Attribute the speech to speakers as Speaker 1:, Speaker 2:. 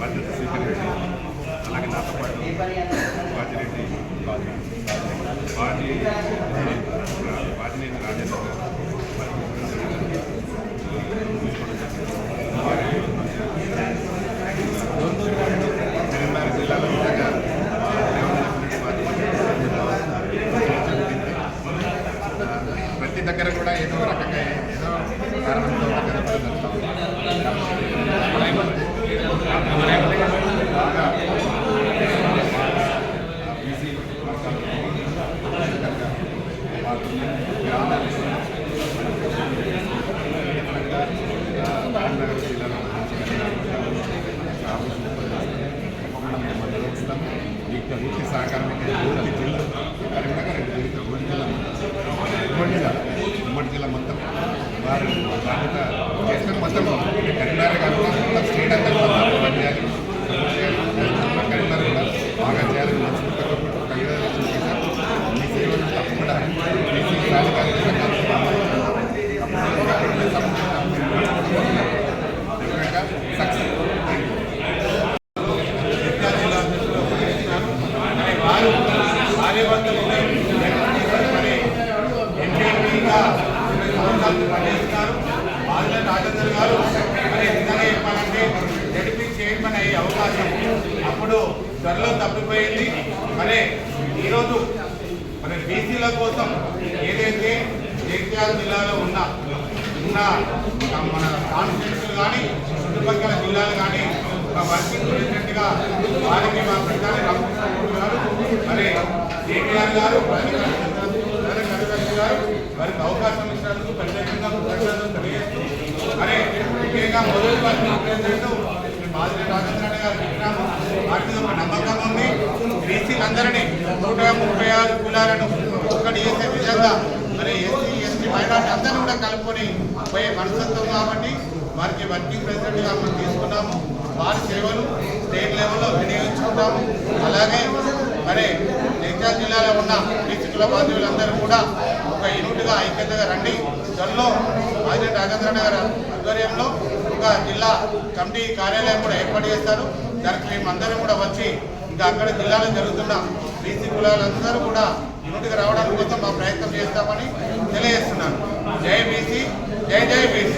Speaker 1: బాధ్యత స్వీకరించి అలాగే నాతో పాటు వాజిరెడ్డి వాజి వాజినేని రాజేంద్ర గారు. ప్రతి దగ్గర కూడా ఏదో రకంగా ఏదో కారణంతో దగ్గర బాగా బీసీ కరీంనగర్ జిల్లాలో మీకు పూర్తి సహకారం పూర్తి జిల్లా కరీంనగర్ పూర్తి ఉమ్మడి జిల్లా మొత్తం. వారు బాధ్యత చేసుకుని మొత్తం. కరీంనగర్ కాకుండా మొత్తం స్టేట్ అంతా కూడా బాగా చేయాలి కరీంనగర్ కూడా బాగా చేయాలని మనస్ఫూర్తిగా ఒక విధంగా చేశారు మీ సేవలు తప్పకుండా బీసీ రాజకీయ సక్సెస్
Speaker 2: వారు కార్యవర్తలు మరి ఎంపీగా సంవత్సరాలు పనిచేస్తున్నారు బాధ్యత రాజేందర్ గారు మరి నిజంగా చెప్పాలంటే జడిపి చైర్మన్ అయ్యే అవకాశం అప్పుడు త్వరలో తప్పిపోయింది. మరి ఈరోజు మరి బీసీల కోసం ఏదైతే జగిత్యాల జిల్లాలో ఉన్న ఉన్న మన కాన్స్టిట్యూన్సీలు కానీ చుట్టుపక్కల జిల్లాలు కానీ ఒక వర్కింగ్ ప్రెసిడెంట్గా వారికి మా ప్రధాని రామకృష్ణ గారు మరి కేటీఆర్ గారు గారు వారికి అవకాశం ఇచ్చినందుకు ప్రత్యేకంగా కృతజ్ఞతలు తెలియజేస్తూ మరి ముఖ్యంగా మొదటి వర్కింగ్ ప్రెసిడెంట్ మాదిరి రాజేంద్ర గారు చెప్పినాము వాటి ఆరు ఒక్కటి చేసే విధంగా మరి ఎస్సీ ఎస్టీ మైనార్టీ అందరినీ కూడా కలుపుకొని పోయే మనస్తత్వం కాబట్టి వారికి వర్కింగ్ ప్రెసిడెంట్గా మనం తీసుకున్నాము. వారి సేవలు స్టేట్ లెవెల్లో వినియోగించుకుంటాము. అలాగే మరి జగిత్యాల జిల్లాలో ఉన్న బీసీ బాధ్యులందరూ కూడా ఒక యూనిట్గా ఐక్యతగా రండి. త్వరలో మాజీ రాజేంద్ర నగర్ ఆధ్వర్యంలో ఒక జిల్లా కమిటీ కార్యాలయం కూడా ఏర్పాటు చేస్తారు. దానికి మేమందరం అందరం కూడా వచ్చి ఇంకా అక్కడ జిల్లాలో జరుగుతున్న బీసీ కులాలందరూ కూడా యూనిట్గా రావడానికి కోసం మా ప్రయత్నం చేస్తామని తెలియజేస్తున్నాను. జై బీసీ జై జై బీసీ.